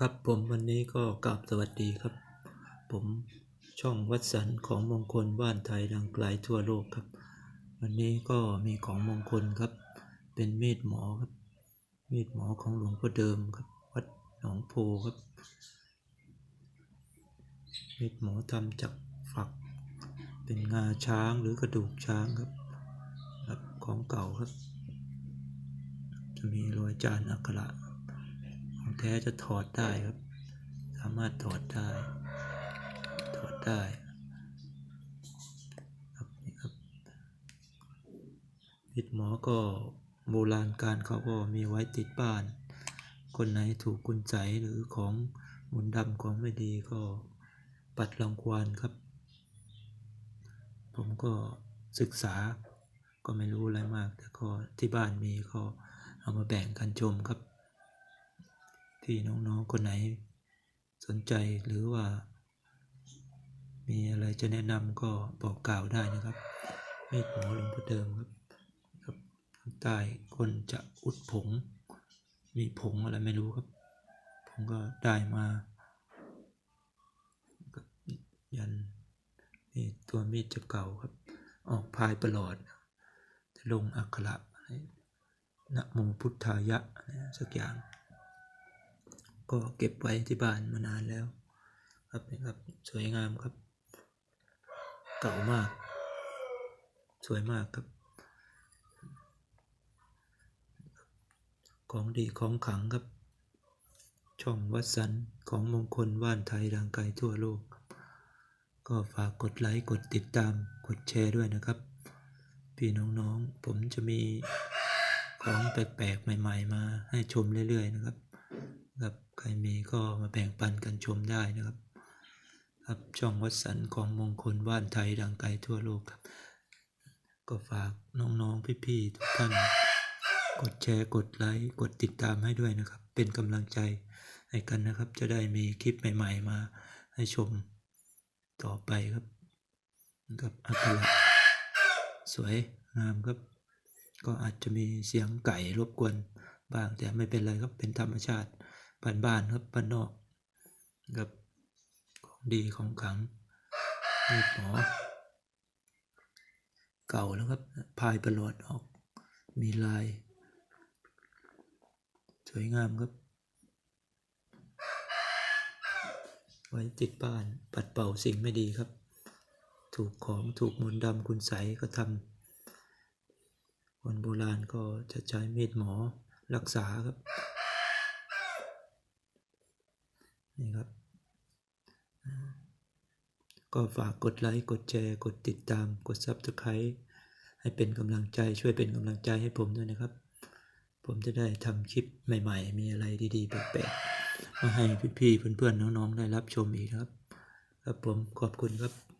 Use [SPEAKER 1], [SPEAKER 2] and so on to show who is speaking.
[SPEAKER 1] ครับผมวันนี้ก็กราบสวัสดีครับ ผมช่องวัดสันของมงคลบ้านไทยดังไกลทั่วโลกครับ วันนี้ก็มีของมงคลครับ เป็นมีดหมอครับ มีดหมอของหลวงพ่อเดิมครับ วัดหนองโพครับ มีดหมอทำจากฝัก เป็นงาช้างหรือกระดูกช้างครับครับของเก่าครับ จะมีรอยจานอักขระ แท้จะถอดได้ครับ สามารถถอดได้ ถอดได้ครับนี่ครับมิดหมอก็โบราณการเขาก็มีไว้ติดบ้าน คนไหนถูกกุญไจหรือของมนดำของไม่ดีก็ปัดรังควานครับ ผมก็ศึกษาก็ไม่รู้อะไรมาก แต่ก็ที่บ้านมีก็เอามาแบ่งกันชมครับ ที่น้องๆคนไหน สนใจหรือว่า มีอะไรจะแนะนำก็บอกกล่าวได้นะครับมีดหมอหลวงพ่อเดิมครับครับข้างใต้คนจะอุดผง มีผงอะไรไม่รู้ครับ ผมก็ได้มายันนี่ตัวมีดจะเก่าครับ ออกพายประหลอด จะลงอักขระนะโมพุทธายะ สักอย่าง ก็เก็บไว้ที่บ้านมานานแล้ว ครับนี่ครับสวยงามครับ เก่ามาก สวยมากครับ ของดีของขลังครับ ช่องวัดสันของมงคลว่านไทยดังไกลทั่วโลก ก็ฝากกดไลค์กดติดตามกดแชร์ด้วยนะครับพี่น้องๆ ผมจะมีของแปลกๆ ใหม่ ๆ มาให้ชมเรื่อย ๆ นะครับ รับใครมีก็มาแบ่งปันกันชมได้นะครับครับช่องวัดสันของมงคลว่านไทยดังไกลทั่วโลกครับ ก็ฝากน้องๆพี่ๆทุกท่าน กดแชร์กดไลค์กดติดตามให้ด้วยนะครับ เป็นกำลังใจให้กันนะครับ จะได้มีคลิปใหม่ๆมาให้ชมต่อไปครับนะครับอักขระสวยงามครับ ก็อาจจะมีเสียงไก่รบกวนบ้างแต่ไม่เป็นไรครับเป็นธรรมชาติ บ้านๆครับบ้านนอกครับของดีของขลังมีหมอเก่าแล้วครับพายประหลอดออก มีลาย สวยงามครับ ไว้ติดบ้านปัดเป่าสิ่งไม่ดีครับ ถูกของถูกมนต์ดำคุณใสก็ทำคนโบราณก็จะใช้มีดหมอรักษาครับ นี่ครับ ก็ฝากกดไลค์ กดแชร์ กดติดตาม กด Subscribe ให้เป็นกำลังใจ ช่วยเป็นกำลังใจให้ผมด้วยนะครับ ผมจะได้ทำคลิปใหม่ๆ มีอะไรดีๆ แปลกๆ มาให้พี่ๆ เพื่อนๆ น้องๆ ได้รับชมอีกครับ ครับผม ขอบคุณครับ